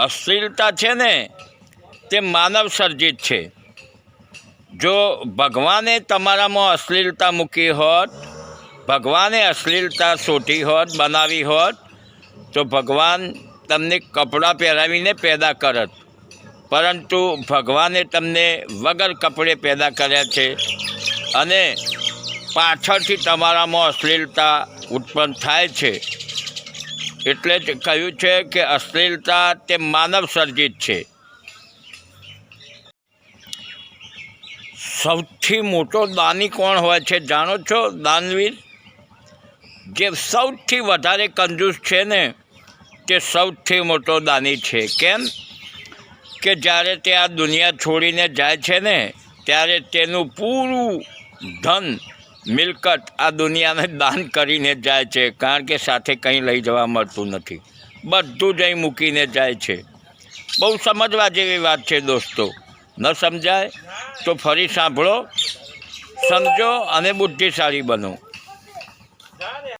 અશ્લીલતા છે ને, તે માનવ સર્જિત છે. જો ભગવાને તમારામાં અશ્લીલતા મૂકી હોત, ભગવાને અશ્લીલતા સોટી હોત, બનાવી હોત, તો ભગવાન તમને કપડાં પહેરાવીને પેદા કરત. પરંતુ ભગવાને તમને વગર કપડે પેદા કર્યા છે અને પાછળથી તમારામાં અશ્લીલતા ઉત્પન્ન થાય છે. એટલે જ કહ્યું છે કે અશ્લીલતા તે માનવ સર્જિત છે. સૌથી મોટો દાની કોણ હોય છે જાણો છો? દાનવીર? જે સૌથી વધારે કંજૂસ છે ને, તે સૌથી મોટો દાની છે. કેમ? કે જ્યારે તે આ દુનિયા છોડીને જાય છે ને, ત્યારે તેનું પૂરું ધન મિલકત આ દુનિયાને દાન કરીને જાય છે, કારણ કે સાથે કંઈ લઈ જવા મળતું નથી. બધું જ અહીં મૂકીને જાય છે. બહુ સમજવા જેવી વાત છે દોસ્તો. ન સમજાય તો ફરી સાંભળો, સમજો અને બુદ્ધિશાળી બનો.